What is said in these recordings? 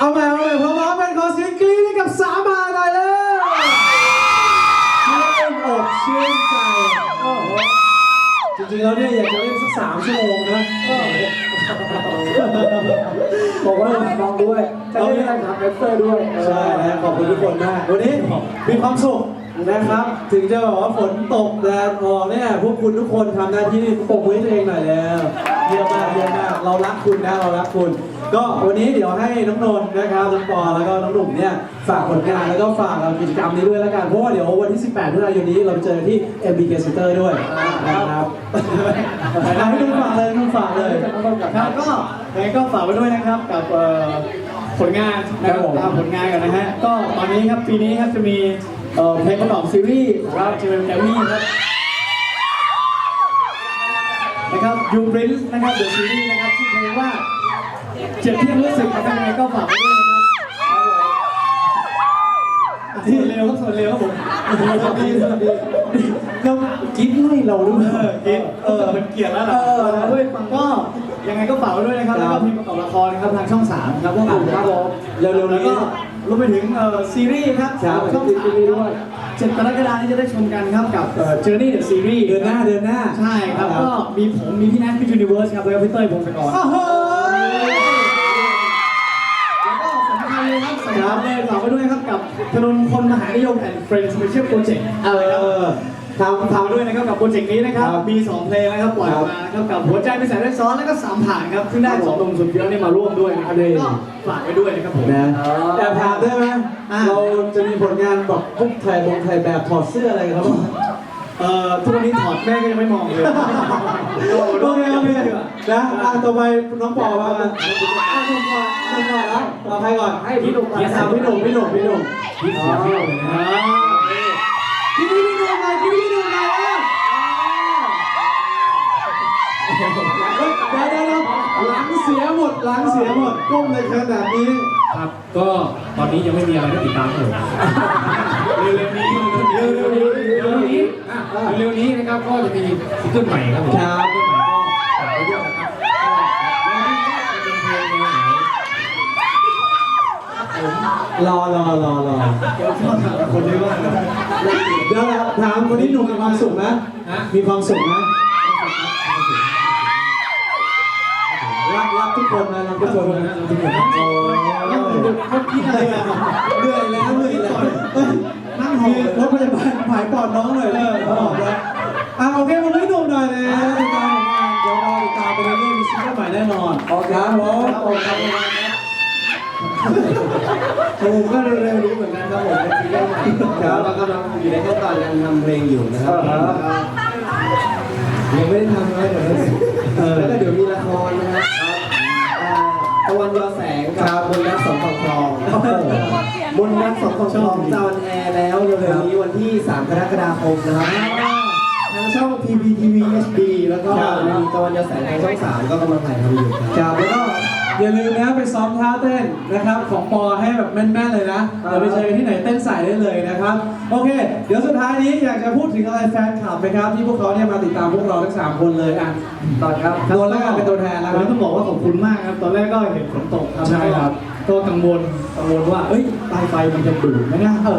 เอาใหม่เอาใหม่พร้อมๆกันขอเสียงกรี๊ดให้กับสามบาทหน่อยเลยชื่นอกชื่นใจโอ้โหจริงๆแล้วเนี่ยอยากจะเล่นสักสามชั่วโมงนะบอกว่าน้องด้วยจะเล่นอะไรถามเอฟเฟอร์ด้วยใช่นะขอบคุณทุกคนมากวันนี้มีความสุข นะครับ ถึงจะบอกว่าฝนตกแดดออกเนี่ยพวกคุณทุกคนทำหน้าที่ปรบมือให้ตัวเองหน่อยแล้วเยี่ยมมากเยี่ยมมากเรารักคุณนะเรารักคุณ ก็วันนี้เดี๋ยวให้น้องนนท์นะครับน้องปอแล้วก็น้องหนุ่มเนี่ยฝากผลงานแล้วก็ฝากกิจกรรมนี้ด้วยแล้วกันเพราะว่าเดี๋ยววันที่ 18พฤศจิกายนนี้เราไปเจอที่ MBK Center ด้วยนะครับให้นุ่มฝากเลยนุ่มฝากเลยครับก็ยังไงก็ฝากไว้ด้วยนะครับกับเอ่อผลงานนะคครัรับบผมตามผลงานกันนะฮะก็ตอนนี้ครับปีนี้ครับจะมี เอ่อเพลงประกอบซีรีส์ครับจะเป็นแกมมี่ครับนะครับยูบรินนะครับเดอะซีรีส์นะครับชื่อเพลงว่าเจ็บที่ยังรู้สึกนะครับยังไงก็ฝากไว้ด้วยนะครับที่เร็วครับส่วนเร็วครับผมสวัสดีสวัสดีก็กิ๊บให้เราด้วยเออกินเออเป็นเกียรติแล้วล่ะเออด้วยฟังก็ยังไงก็ฝากไว้ด้วยนะครับครัแล้วบก็เพลงประกอบละครนะครับทางช่อง3ครับพวกคุณครับผมเร็วๆนี้แล้วก็รวมไปถึงเอ่อซีรีส์ครับครับช่องซีสามรีส์ด้วย เจ็ดกรกฎาคมนี้จะได้ชมกันครับกับเอ่อ Journey the Series เดือนหน้าเดือนหน้า ใช่ครับ ก็มีผมมีพี่แนทพี่ยูนิเวิร์สครับแล้วก็พี่เต้ยพงศกรโอ้โหแล้วก็สำคัญเลยครับสำคัญเลยฝากไว้ด้วยครับกับถนนคนมหานิยม and Friends Special Project เออ ทำฝากทำด้วยนะครับกับโปรเจกต์นี้นะครับครับ มี 2 เพลงนะครับปล่อยออกมานะครับกับหัวใจเป็นแสนได้ซ้อนแล้วก็สามผ่านครับซึ่งได้สองหนุ่มสุดเยอะนี่มาร่วมด้วยนะครับอันนี้ก็ฝากไว้ด้วยนะครับผมนะแต่ถามได้ไหมอ่าเราจะมีผลงานแบบพวกถ่ายบงถ่ายแบบถอดเสื้ออะไรกันครับเอ่อทุกวันนี้ถอดแม่ก็ยังไม่มองเลยโอเคโอเคนะอะต่อไปน้องปอบ้างนะอะน้องปอน้องปอแล้วต่อใครก่อนให้พี่หนุ่มก่อนอะพี่หนุ่มพี่หนุ่มพี่หนุ่มพี่เสียเที่ยวเลยนะ พี่พี่พี่หนุ่มหน่อยพี่พี่หนุ่มหน่อยอะเดี๋ยวเดี๋ยวเดี๋ยวหลังเสียหมดหลังเสียหมด ก้มในขนาดนี้ ครับ ก็ตอนนี้ยังไม่มีอะไรให้ติดตามเลยเร็วๆนี้เร็วๆนี้เร็วๆนี้อะเร็วๆนี้นะครับก็จะมีซิงเกิลใหม่ครับผมครับ ซิงเกิลใหม่ก็ฝากไว้ด้วยนะครับก็แล้วที่จะเป็นเพลงแนวไหนรอรอรอรอคนเยอะมากเดี๋ยวนะถามคนนี้หนุ่มมีความสุขไหมฮะมีความสุขไหม คนนะรักทุกคนนะทุกคนโอ้เขาคิดอะไรอะเหนื่อยแล้วเหนื่อยแล้วนั่งหอมรถพยาบาลผายปอดน้องหน่อยเลยเขาบอกแล้วอะโอเคผมไม่หนุ่มหน่อยนะติดตามผลงานเดี๋ยวรอติดตามไปเรื่อยๆมีซิงเกิลใหม่แน่นอนโอเคครับผมโอเคครับผมก็เร็วๆนี้เหมือนกันครับผมเป็นซีรีส์ใหม่ครับแล้วกำลังอยู่ในขั้นตอนการทำเพลงอยู่นะครับยังไม่ได้ทำเลยเดี๋ยวแล้วก็เดี๋ยวมีละครนะครับ ตะวันยอแสงกับบนรักสองทองทองบนรักสองทองทองจะออนแอร์แล้วเร็วๆนี้วันที่ 3 กรกฎาคมนะครับทางช่อง PPTV HD แล้วก็มีตะวันยอแสงทางช่อง 3 ก็กำลังถ่ายทำอยู่ครับครับแล้วก็ อย่าลืมนะไปซ้อมท่าเต้นนะครับ ของปอให้แบบแม่นๆเลยนะเราไปเจอกันที่ไหนเต้นใส่ได้เลยนะครับ โอเค เดี๋ยวสุดท้ายนี้อยากจะพูดถึงอะไรแฟนคลับไหมครับ ที่พวกเขาเนี่ยมาติดตามพวกเราทั้งสามคนเลยอะตอนครับโดนแล้วกันเป็นตัวแทนแล้วควัรันบนี้ต้องบอกว่าขอบคุณมากครับ ตอนแรกก็เห็นฝนตกครับใช่ครับ ก็กังวลกังวลว่าเอ้ยปลายไฟมันจะดูดไหมนะเออ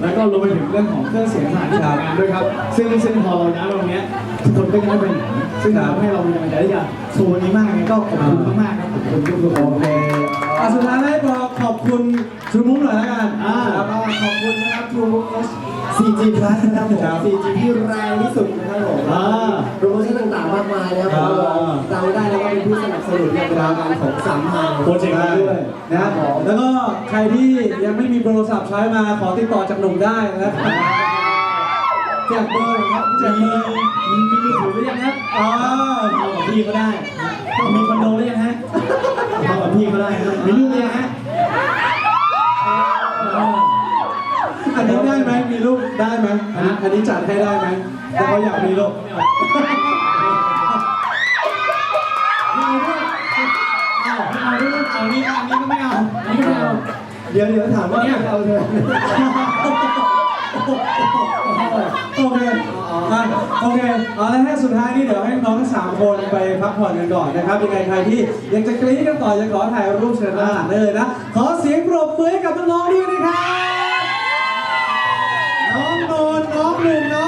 แล้วก็รวมไปถึงเรื่องของเครื่องเสียงสถานที่ทำงานด้วยครับ ซึ่งซึ่งพอเราย้ายมาตรงเนี้ยทุกคนก็ยังไม่ไปไหนซึ่งทำให้เรามีกำลังใจที่จะโชว์วันนี้มากไงก็ขอบคุณมากๆครับขอบคุณทุกคนโอเคอะสุดท้ายให้ปอขอบคุณชุนุ้งหน่อยแล้วกันอ่าครับก็ขอบคุณนะครับทูรุก 4G Plus นะครับผมครับ 4G ที่แรงที่สุดนะครับผมอ่า โปรโมชั่นต่างๆมากมายนะครับ ก็เป็นผู้สนับสนุนในรายการของสามพันโปรเจกต์นี้ด้วยนะครับแล้วก็ใครที่ยังไม่มีโทรศัพท์ใช้มาขอติดต่อจากหนุ่มได้นะครับแจกเบอร์หน่อยครับแจกเบอร์มีมีมือถือหรือยังครับอ๋อเอากับพี่ก็ได้มีคอนโดหรือยังฮะเอากับพี่ก็ได้ครับมีลูกหรือยังฮะอันนี้ได้ไหมมีลูกได้ไหมอันนี้อันนี้จัดให้ได้ไหมแต่เขาอยากมีลูก เดี๋ยวเดี๋ยวถามว่าเนี่ยเอาเลยโอเคโอเคเอาละห้สุดท้ายนี่เดี๋ยวให้น้องทั้งสามคนไปพักผ่อนกันก่อนนะครับยังไงใครที่ยังจะกรี๊ดกันต่อยังขอถ่ายรูปเชิญด้าลังได้เลยนะ ขอเสียงปรบมือให้กับน้องๆด้วยนะครับ น้องโนนน้องหนุ่งน้อง